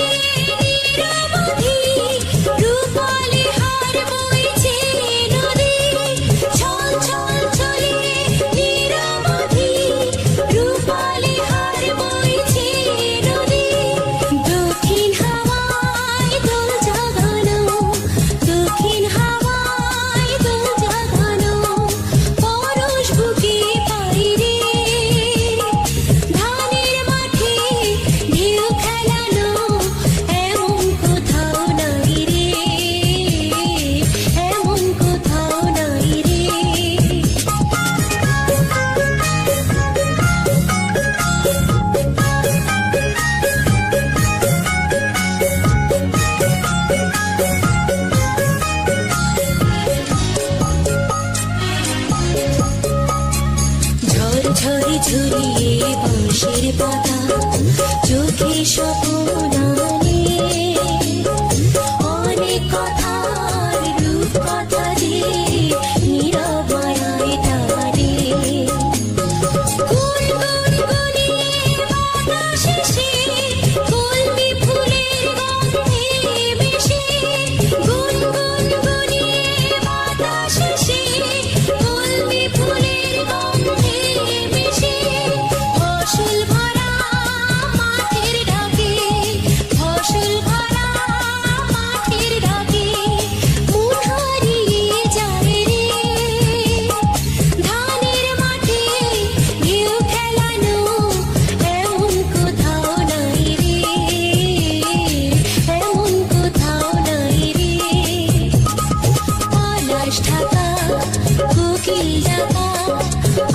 Thank you. ঝরে ঝরিয়ে বংশের পাতা। চোখে স্বপ্ন অনেক কথার Go, go.